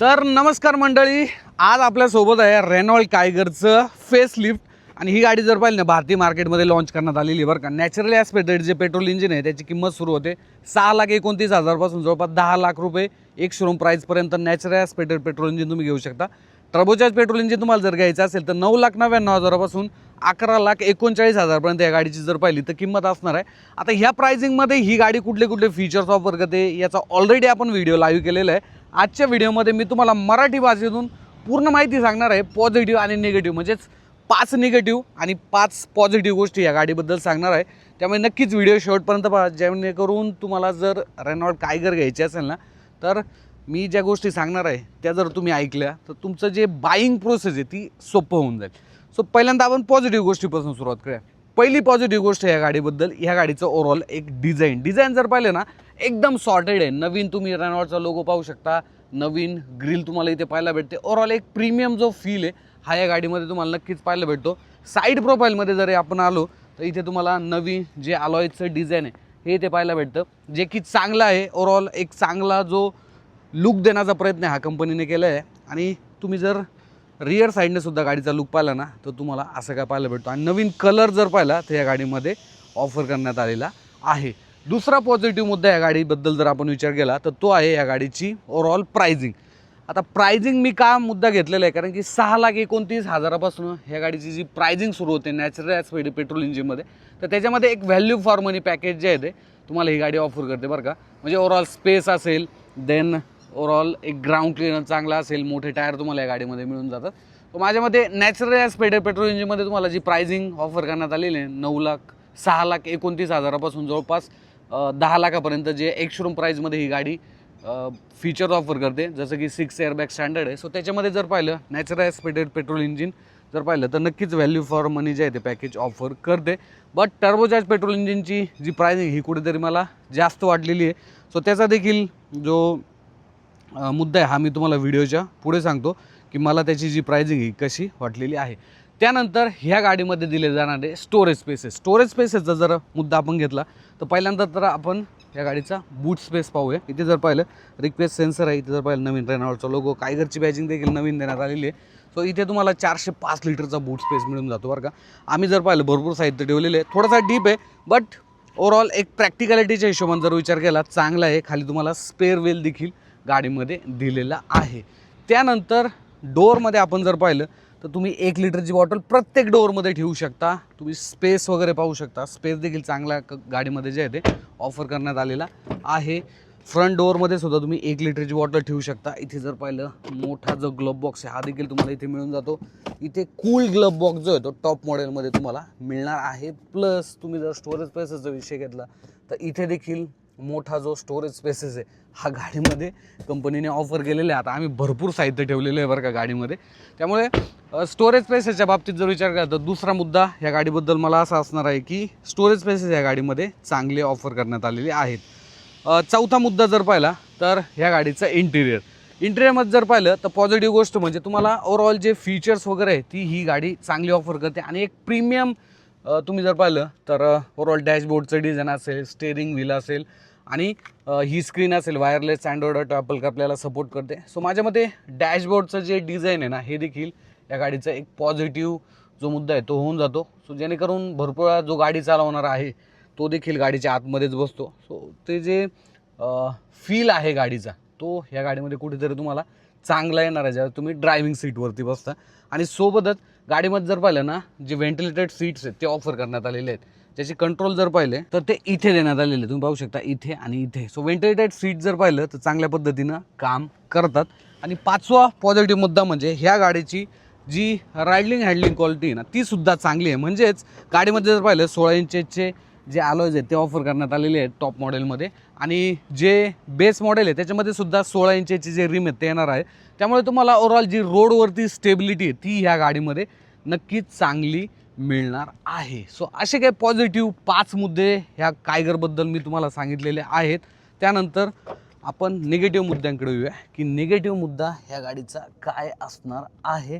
तर नमस्कार मंडळी आज आपल्यासोबत आहे रेनॉल्ड कायगरचं फेस लिफ्ट आणि ही गाडी जर पाहिली ना भारतीय मार्केटमध्ये लॉन्च करण्यात आलेली आहे बरं का. नॅचरली ॲस्पेटेड जे पेट्रोल इंजिन आहे त्याची किंमत सुरू होते. सहा लाख एकोणतीस हजारपासून जवळपास दहा लाख रुपये एक शोरूम प्राईसपर्यंत नॅचरल ॲस्पेटेड पेट्रोल इंजिन तुम्ही घेऊ शकता. टर्बोचार्ज पेट्रोल इंजिन तुम्हाला जर घ्यायचं असेल तर नऊ लाख नव्याण्णव हजारापासून अकरा लाख एकोणचाळीस हजारपर्यंत या गाडीची जर पाहिली तर किंमत असणार आहे. आता ह्या प्राइसिंगमध्ये ही गाडी कुठले कुठले फीचर्स ऑफर करते याचा ऑलरेडी आपण व्हिडिओ लाईव्ह केलेला आहे. आजच्या व्हिडिओमध्ये मी तुम्हाला मराठी भाषेतून पूर्ण माहिती सांगणार आहे पॉझिटिव्ह आणि निगेटिव्ह म्हणजेच पाच निगेटिव्ह आणि पाच पॉझिटिव्ह गोष्टी या गाडीबद्दल सांगणार आहे. त्यामुळे नक्कीच व्हिडिओ शेवटपर्यंत पहा. जेणेकरून तुम्हाला जर रेनॉल्ड कायगर घ्यायची असेल ना तर मी ज्या गोष्टी सांगणार आहे त्या जर तुम्ही ऐकल्या तर तुमचं जे बाईंग प्रोसेस आहे ती सोपं होऊन जाईल. सो पहिल्यांदा आपण पॉझिटिव्ह गोष्टीपासून सुरुवात करूया. पहिली पॉझिटिव्ह गोष्ट या गाडीबद्दल ह्या गाडीचं ओव्हरऑल एक डिझाईन डिझाईन जर पाहिलं ना एकदम सॉर्टेड आहे. नवीन तुम्ही रेनॉल्डचा लोगो पाहू शकता. नवीन ग्रिल तुम्हाला इथे पाहायला भेटते. ओव्हरऑल एक प्रीमियम जो फील आहे हा या गाडीमध्ये तुम्हाला नक्कीच पाहायला भेटतो. साईड प्रोफाईलमध्ये जरी आपण आलो तर इथे तुम्हाला नवीन जे अलॉयचं डिझाईन आहे हे इथे पाहायला भेटतं. जे की चांगलं आहे. ओव्हरऑल एक चांगला जो लुक देण्याचा प्रयत्न हा कंपनीने केला आहे आणि तुम्ही जर रिअर साईडने सुद्धा गाडीचा लुक पाहिला ना तर तुम्हाला असं काय पाहायला भेटतो. आणि नवीन कलर जर पाहिला तर या गाडीमध्ये ऑफर करण्यात आलेला आहे. दुसरा पॉझिटिव्ह मुद्दा या गाडीबद्दल जर आपण विचार केला तर तो आहे या गाडीची ओव्हरऑल प्रायझिंग आता प्रायझिंग मी का मुद्दा घेतलेला आहे? कारण की सहा लाख एकोणतीस हजारापासून ह्या गाडीची जी प्रायझिंग सुरू होते नॅचरल ॲस्पेड पेट्रोल इंजिनमध्ये तर त्याच्यामध्ये एक व्हॅल्यू फॉर मनी पॅकेज जे आहे ते तुम्हाला ही गाडी ऑफर करते बरं का. म्हणजे ओव्हरऑल स्पेस असेल देन ओव्हरऑल एक ग्राउंड क्लिअरन्स चांगला असेल मोठे टायर तुम्हाला या गाडीमध्ये मिळून जातात. तर माझ्यामध्ये नॅचरल ॲस्पेड पेट्रोल इंजिनमध्ये तुम्हाला जी प्रायझिंग ऑफर करण्यात आलेली आहे नऊ लाख सहा लाख एकोणतीस हजारापासून जवळपास दहा लाखापर्यंत जे एक शोरूम प्राईजमध्ये ही गाडी फीचर ऑफर करते. जसं की सिक्स एअरबॅग स्टँडर्ड आहे. सो त्याच्यामध्ये जर पाहिलं नॅचरल ॲस्पेटेड पेट्रोल इंजिन जर पाहिलं तर नक्कीच व्हॅल्यू फॉर मनी जे आहे ते पॅकेज ऑफर करते. बट टर्बोचार्ज पेट्रोल इंजिनची जी प्राईजिंग ही कुठेतरी मला जास्त वाटलेली आहे. सो त्याचा देखील जो मुद्दा आहे हा मी तुम्हाला व्हिडिओच्या पुढे सांगतो की मला त्याची जी प्राईजिंग ही कशी वाटलेली आहे. त्यानंतर ह्या गाडीमध्ये दिले जाणारे स्टोरेज स्पेसेस स्टोरेज स्पेसेसचा जर मुद्दा आपण घेतला तर पहिल्यांदा तर आपण या गाडीचा बूट स्पेस पाहूया. इथे जर पाहिलं रिक्वेस्ट सेन्सर आहे. इथे जर पाहिलं नवीन रेनॉल्डचा लोगो कायगरची बॅजिंग देखील नवीन देण्यात आलेली आहे. सो इथे तुम्हाला चारशे पाच लिटरचा बूट स्पेस मिळून जातो बरं का. आम्ही जर पाहिलं भरपूर साहित्य ठेवलेलं आहे. थोडासा डीप आहे बट ओवरऑल एक प्रॅक्टिकॅलिटीच्या हिशोबाने जर विचार केला चांगला आहे. खाली तुम्हाला स्पेअर वेल देखील गाडीमध्ये दिलेला आहे. त्यानंतर डोअरमध्ये आपण जर पाहिलं तर तुम्ही एक लिटरची बॉटल प्रत्येक डोअरमध्ये ठेवू शकता. तुम्ही स्पेस वगैरे पाहू शकता. स्पेस देखील चांगल्या क- गाडीमध्ये जे आहे ते ऑफर करण्यात आलेला आहे. फ्रंट डोअरमध्ये सुद्धा तुम्ही एक लिटरची बॉटल ठेवू शकता. इथे जर पाहिलं मोठा जो ग्लब बॉक्स आहे हा देखील तुम्हाला इथे मिळून जातो. इथे कूल ग्लब बॉक्स जो आहे तो टॉप मॉडेलमध्ये तुम्हाला मिळणार आहे. प्लस तुम्ही जर स्टोरेज स्पेसचा विषय घेतला तर इथे देखील मोठा जो स्टोरेज स्पेसेस आहे हा गाडीमध्ये कंपनीने ऑफर केलेला आहे. आता आम्ही भरपूर साहित्य ठेवलेलं आहे बरं का गाडीमध्ये. त्यामुळे स्टोरेज स्पेसेसच्या बाबतीत जर विचार केला तर दुसरा मुद्दा या गाडीबद्दल मला असा असणार आहे की स्टोरेज स्पेसेस या गाडीमध्ये चांगले ऑफर करण्यात आलेले आहेत. चौथा मुद्दा जर पाहिला तर ह्या गाडीचं इंटिरियर इंटिरियरमध्ये जर पाहिलं तर पॉझिटिव्ह गोष्ट म्हणजे तुम्हाला ओवरऑल जे फीचर्स वगैरे आहे ती ही गाडी चांगली ऑफर करते आणि एक प्रीमियम तुम्ही जर पाहिलं तर ओवरऑल डॅशबोर्डचं डिझाईन असेल स्टेअरिंग व्हील असेल आणि ही स्क्रीन असेल वायरलेस अँड्रॉइड ॲपल आपल्याला सपोर्ट करते. सो माझ्या मते डॅशबोर्डचं जे डिझाईन आहे ना हे देखील या गाडीचा एक पॉझिटिव्ह जो मुद्दा आहे तो होऊन जातो. सो जेणेकरून भरपूर वेळा जो गाडी चालवणार आहे तो देखील गाडीच्या आतमध्येच बसतो. सो ते जे फील आहे गाडीचा तो ह्या गाडीमध्ये कुठेतरी तुम्हाला चांगला येणार आहे. ज्यावेळेस तुम्ही ड्रायव्हिंग सीटवरती बसता. आणि सोबतच गाडीमध्ये जर पाहिलं ना जे व्हेंटिलेटेड सीट्स आहेत ते ऑफर करण्यात आलेले आहेत. त्याचे कंट्रोल जर पाहिले तर ते इथे देण्यात आलेले तुम्ही पाहू शकता इथे आणि इथे. सो व्हेंटिलेटेड सीट जर पाहिलं तर चांगल्या पद्धतीनं काम करतात. आणि पाचवा पॉझिटिव्ह मुद्दा म्हणजे ह्या गाडीची जी रायडिंग हँडलिंग क्वालिटी आहे ना ती सुद्धा चांगली आहे. म्हणजेच गाडीमध्ये जर पाहिलं सोळा इंचेचे जे आलोयज आहेत ते ऑफर करण्यात आलेले आहेत टॉप मॉडेलमध्ये आणि जे बेस मॉडेल आहे त्याच्यामध्ये सुद्धा सोळा इंचेचे जे रिम आहेत ते येणार आहे. त्यामुळे तुम्हाला ओव्हरऑल जी रोडवरती स्टेबिलिटी आहे ती ह्या गाडीमध्ये नक्कीच चांगली मिळणार आहे. सो असे काही पॉझिटिव्ह पाच मुद्दे ह्या कायगरबद्दल मी तुम्हाला सांगितलेले आहेत. त्यानंतर आपण निगेटिव्ह मुद्द्यांकडे येऊया की निगेटिव्ह मुद्दा ह्या गाडीचा काय असणार आहे?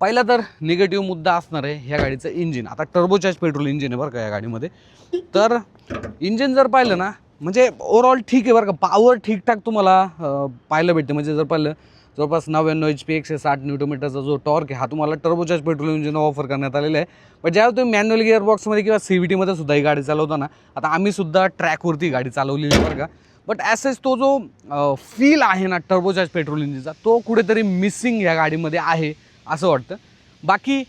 पहिला तर निगेटिव्ह मुद्दा असणार आहे ह्या गाडीचं इंजिन आता टर्बोचार्ज पेट्रोल इंजिन आहे बरं का या गाडीमध्ये. तर इंजिन जर पाहिलं ना म्हणजे ओवरऑल ठीक आहे बरं का. पॉवर ठीकठाक तुम्हाला पाहायला भेटते. म्हणजे जर पाहिलं जवळपास नव्याण्णव एच पी एकशे साठ न्यूटोमीटरचा जो टॉर्क आहे हा तुम्हाला टर्बोचार्ज पेट्रोल इंजिन ऑफर करण्यात आलेला आहे. पण ज्यावेळी तुम्ही मॅन्युअल गिअरबॉक्समध्ये किंवा सी व्ही टीमध्ये सुद्धा ही गाडी चालवताना आता आम्ही सुद्धा ट्रॅकवरती गाडी चालवलेली आहे बरं का. बट ॲसेच तो जो फील आहे ना टर्बोचार्ज पेट्रोल इंजिनचा तो कुठेतरी मिसिंग या गाडीमध्ये आहे असं वाटतं. बाकी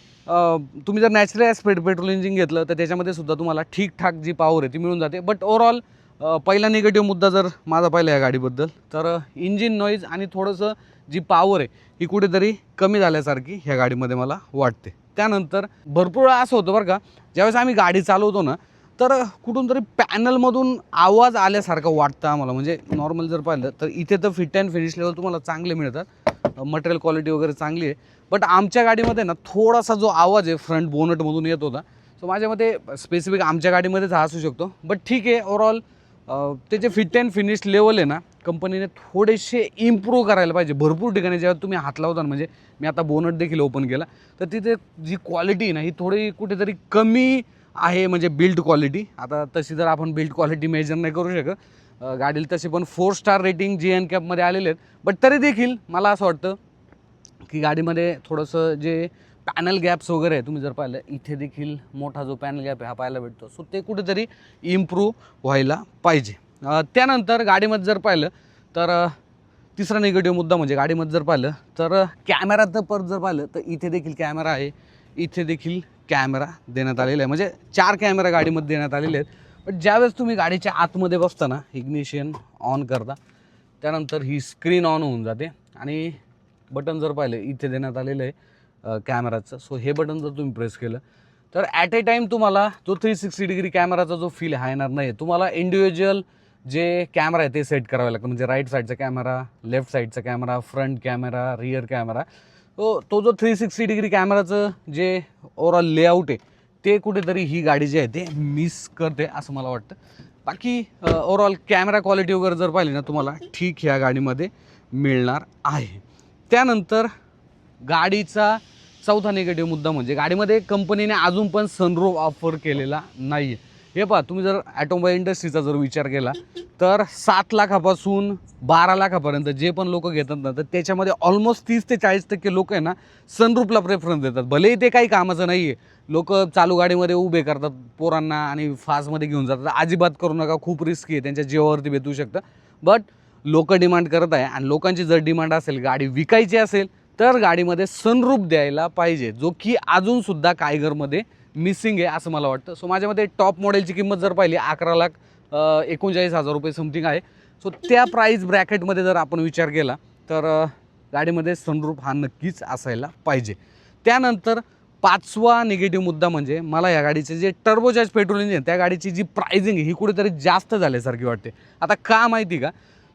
तुम्ही जर नॅचरल ॲस्पेड पेट्रोल इंजिन घेतलं तर त्याच्यामध्ये सुद्धा तुम्हाला ठीकठाक जी पॉवर आहे ती मिळून जाते. बट ओवरऑल पहिला निगेटिव्ह मुद्दा जर माझा पाहिला या गाडीबद्दल तर इंजिन नॉईज आणि थोडंसं जी पॉवर आहे ही कुठेतरी कमी झाल्यासारखी ह्या गाडीमध्ये मला वाटते. त्यानंतर भरपूर वेळा असं होतं बरं का ज्यावेळेस आम्ही गाडी चालवतो ना तर कुठून तरी पॅनलमधून आवाज आल्यासारखा वाटतं आम्हाला. म्हणजे नॉर्मल जर पाहिलं तर इथे तर फिट अँड फिनिश लेवल तुम्हाला चांगले मिळतात. मटेरियल क्वालिटी वगैरे चांगली आहे. बट आमच्या गाडीमध्ये ना थोडासा जो आवाज आहे फ्रंट बोनटमधून येत होता. सो माझ्या मते स्पेसिफिक आमच्या गाडीमध्येच हा असू शकतो. बट ठीक आहे ओवरऑल त्याचे फिट अँड फिनिश लेवल आहे ना कंपनीने थोडेसे इम्प्रूव्ह करायला पाहिजे. भरपूर ठिकाणी जेव्हा तुम्ही हात लावता म्हणजे मी आता बोनट देखील ओपन केला तर तिथे जी क्वालिटी ना ही थोडी कुठेतरी कमी आहे म्हणजे बिल्ड क्वालिटी आता तशी जर आपण बिल्ड क्वालिटी मेजर नाही करू शकत गाडीला तसे पण फोर स्टार रेटिंग जी एन कॅपमध्ये आलेले आहेत. बट तरी देखील मला असं वाटतं की गाडीमध्ये थोडंसं जे पॅनल गॅप्स वगैरे आहे. तुम्ही जर पाहिलं इथे देखील मोठा जो पॅनल गॅप आहे हा पाहायला भेटतो. सो ते कुठेतरी इम्प्रूव्ह व्हायला पाहिजे. त्यानंतर गाडीमध्ये जर पाहिलं तर तिसरा निगेटिव्ह मुद्दा म्हणजे गाडीमध्ये जर पाहिलं तर कॅमेराचं परत जर पाहिलं तर इथे देखील कॅमेरा आहे. इथे देखील कॅमेरा देण्यात आलेला आहे. म्हणजे चार कॅमेरा गाडीमध्ये देण्यात आलेले आहेत. पण ज्यावेळेस तुम्ही गाडीच्या आतमध्ये बसताना इग्निशियन ऑन करता त्यानंतर ही स्क्रीन ऑन होऊन जाते. आणि बटन जर पाहिलं इथे देण्यात आलेलं आहे. कॅमेराचं सो हे बटन जर तुम्ही प्रेस केलं तर ॲट ए टाईम तुम्हाला जो थ्री सिक्स्टी डिग्री कॅमेराचा जो फील हा येणार नाही तुम्हाला इंडिव्हिज्युअल जे कॅमेरा आहे ते सेट करावे लागतं म्हणजे राईट साईडचा कॅमेरा लेफ्ट साईडचा camera front camera rear camera तो तो जो थ्री सिक्स्टी डिग्री कॅमेराचं जे ओवरऑल लेआउट आहे ते कुठेतरी ही गाडी जी आहे ते मिस करते असं मला वाटतं. बाकी ओवरऑल कॅमेरा क्वालिटी वगैरे जर पाहिली ना तुम्हाला ठीक ह्या गाडीमध्ये मिळणार आहे. त्यानंतर गाडीचा चौथा निगेटिव्ह मुद्दा म्हणजे गाडीमध्ये कंपनीने अजून पण सनरूफ ऑफर केलेला नाही आहे हे पहा तुम्ही जर ॲटोमोबाईल इंडस्ट्रीचा जर विचार केला तर सात लाखापासून बारा लाखापर्यंत जे पण लोक घेतात ना तर त्याच्यामध्ये ऑलमोस्ट तीस ते चाळीस टक्के लोक आहे ना सनरूफला प्रेफरन्स देतात. भलेही ते काही कामाचं नाही आहे लोक चालू गाडीमध्ये उभे करतात पोरांना आणि फास्टमध्ये घेऊन जातात. अजिबात करू नका खूप रिस्की आहे त्यांच्या जीवावरती भेटू शकतं. बट लोक डिमांड करत आहे आणि लोकांची जर डिमांड असेल गाडी विकायची असेल तर गाडीमध्ये सनरूप द्यायला पाहिजे जो की अजूनसुद्धा कायगरमध्ये मिसिंग आहे असं मला वाटतं. सो माझ्यामध्ये टॉप मॉडेलची किंमत जर पाहिली अकरा लाख एकोणचाळीस हजार रुपये समथिंग आहे. सो त्या प्राईस ब्रॅकेटमध्ये जर आपण विचार केला तर गाडीमध्ये सनरूप हा नक्कीच असायला पाहिजे. त्यानंतर पाचवा निगेटिव्ह मुद्दा म्हणजे मला या गाडीचे जे टर्बोचार्ज पेट्रोल इंजिन त्या गाडीची जी प्राइजिंग आहे ही कुठेतरी जास्त झाल्यासारखी वाटते. आता का माहिती का?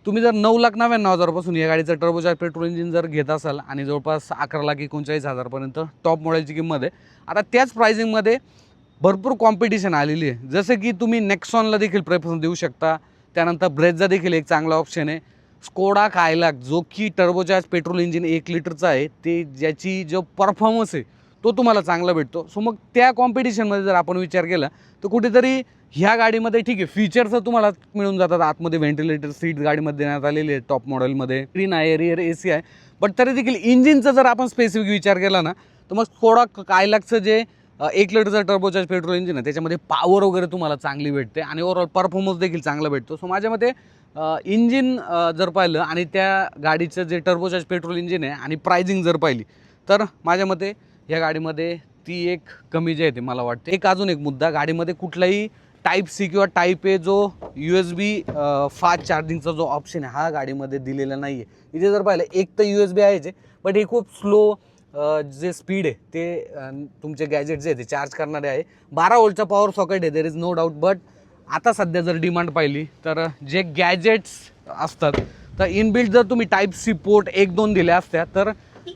तुम्ही जर नऊ लाख नव्याण्णव हजारापासून या गाडीचं टर्बोचार पेट्रोल इंजिन जर घेत असाल आणि जवळपास अकरा लाख एकोणचाळीस हजारपर्यंत टॉप मॉडेलची किंमत आहे आता त्याच प्रायझिंगमध्ये भरपूर कॉम्पिटिशन आलेली आहे. जसं की तुम्ही नेक्सॉनला देखील प्रेफरन्स देऊ शकता. त्यानंतर ब्रेझचा देखील एक चांगला ऑप्शन आहे. स्कोडा कायलाक जो की टर्बोचार्ज पेट्रोल इंजिन एक लिटरचा आहे ते ज्याची जो परफॉर्मन्स आहे तो तुम्हाला चांगला भेटतो. सो मग त्या कॉम्पिटिशनमध्ये जर आपण विचार केला तर कुठेतरी ह्या गाडीमध्ये ठीक आहे फीचर्स तुम्हाला मिळून जातात. आतमध्ये व्हेंटिलेटर सीट गाडीमध्ये देण्यात आलेली आहे टॉप मॉडेलमध्ये स्क्रीन आहे रिअर ए सी आहे. बट तरी देखील इंजिनचा जर आपण स्पेसिफिक विचार केला ना तर मग थोडा कायलाकचं जे एक लिटरचं टर्बोचार्ज पेट्रोल इंजिन आहे त्याच्यामध्ये पॉवर वगैरे तुम्हाला चांगली भेटते आणि ओव्हरऑल परफॉर्मन्स देखील चांगला भेटतो. सो माझ्या मते इंजिन जर पाहिलं आणि त्या गाडीचं जे टर्बोचार्ज पेट्रोल इंजिन आहे आणि प्रायझिंग जर पाहिली तर माझ्या मते या गाडीमध्ये ती एक कमी जी आहे ती मला वाटते. एक अजून एक मुद्दा गाडीमध्ये कुठलाही टाईप सी किंवा टाईप ए जो यू एस बी फास्ट चार्जिंगचा जो ऑप्शन आहे हा गाडीमध्ये दिलेला नाही आहे इथे जर पाहिलं एक तर यू एस बी आहेच जे बट हे खूप स्लो जे स्पीड आहे ते तुमचे गॅजेट जे आहे ते चार्ज करणारे आहे. बारा वोल्टचा पॉवर सॉकेट आहे there is no doubt but आता सध्या जर डिमांड पाहिली तर जे गॅजेट्स असतात तर इनबिल्ट जर तुम्ही टाईप सी पोर्ट एक दोन दिल्या असत्या तर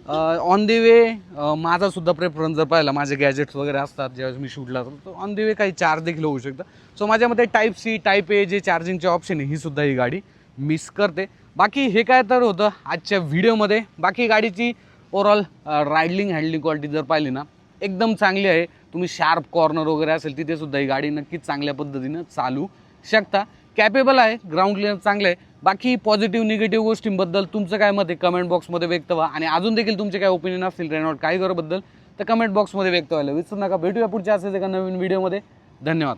ऑन दी वे माझा सुद्धा प्रेफरन्स जर पाहिला माझे गॅजेट्स वगैरे असतात ज्यावेळेस मी शूटला तर ऑन दी वे काही चार्ज देखील होऊ शकतं. सो माझ्यामध्ये टाईप सी टाईप ए जे चार्जिंगचे ऑप्शन आहे ही सुद्धा ही गाडी मिस करते. बाकी हे काय तर होतं आजच्या व्हिडिओमध्ये बाकी गाडीची ओवरऑल रायडलिंग हँडलिंग क्वालिटी जर पाहिली ना एकदम चांगली आहे. तुम्ही शार्प कॉर्नर वगैरे असेल तिथेसुद्धा ही गाडी नक्कीच चांगल्या पद्धतीनं चालू शकता. कॅपेबल आहे ग्राउंड क्लिअर चांगलं आहे. बाकी पॉझिटिव्ह निगेटिव्ह गोष्टींबद्दल तुमचं काय मत आहे? कमेंट बॉक्समध्ये व्यक्त व्हा. आणि अजून देखील तुमचे काय ओपिनियन असतील रेनॉल्ड कायगरबद्दल तर कमेंट बॉक्समध्ये व्यक्त व्हायला विसरू नका. भेटूया पुढच्या असेच एका नवीन व्हिडिओमध्ये धन्यवाद.